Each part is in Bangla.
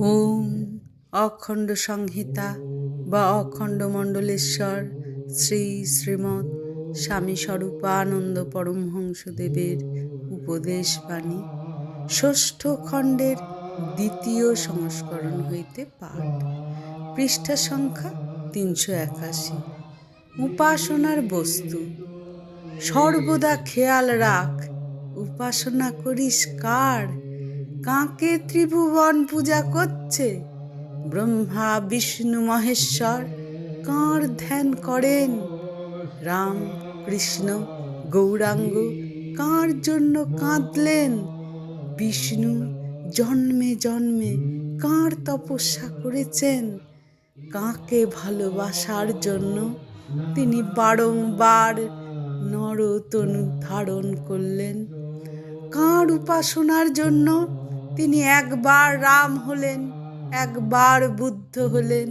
ওম অখণ্ড সংহিতা বা অখণ্ড মণ্ডলেশ্বর শ্রী শ্রীমৎ স্বামী স্বরূপানন্দ পরমহংসদেবের উপদেশ বাণী ষষ্ঠ খণ্ডের দ্বিতীয় সংস্করণ হইতে পাঠ। পৃষ্ঠা সংখ্যা তিনশো একাশি। উপাসনার বস্তু। সর্বদা খেয়াল রাখ, উপাসনা করিস কার? কাকে ত্রিভুবন পূজা করছে? ব্রহ্মা, বিষ্ণু, মহেশ্বর, কার ধ্যান করেন? রাম, কৃষ্ণ, গৌরাঙ্গ কার জন্য কাঁদলেন? বিষ্ণু জন্মে জন্মে কার তপস্যা করেছেন? কাকে ভালোবাসার জন্য তিনি বারংবার নরতনু ধারণ করলেন? কার উপাসনার জন্য তিনি একবার রাম হলেন, একবার বুদ্ধ হলেন,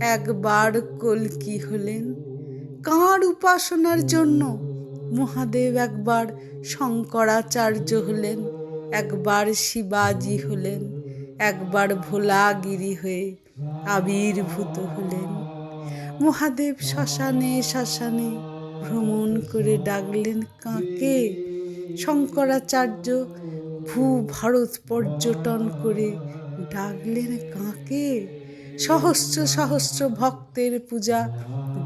একবার কলকি হলেন। কার উপাসনার জন্য? মহাদেব একবার শঙ্করাচার্য হলেন, একবার শিবাজি হলেন, একবার ভোলাগিরি হয়ে আবির্ভূত হলেন। মহাদেব শ্মশানে শ্মশানে ভ্রমণ করে ডাকলেন, কাকে? শঙ্করাচার্য ভূ ভারত পর্যটন করে ডাকলেন কাকে? সহস্র সহস্র ভক্তের পূজা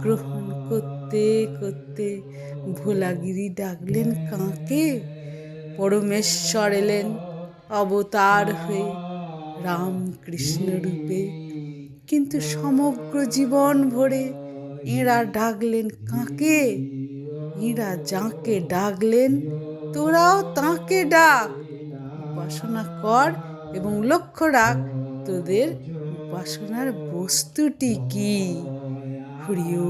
গ্রহণ করতে করতে ভোলাগিরি ডাকলেন কাকে? পরমেশ্বর এলেন অবতার হয়ে রামকৃষ্ণ রূপে। কিন্তু সমগ্র জীবন ভরে এঁরা ডাকলেন কাকে? এঁরা যাকে ডাকলেন, তোরাও তাকে ডাক। উপাসনা কর এবং লক্ষ্য রাখ তোদের উপাসনার বস্তুটি কি? হরিও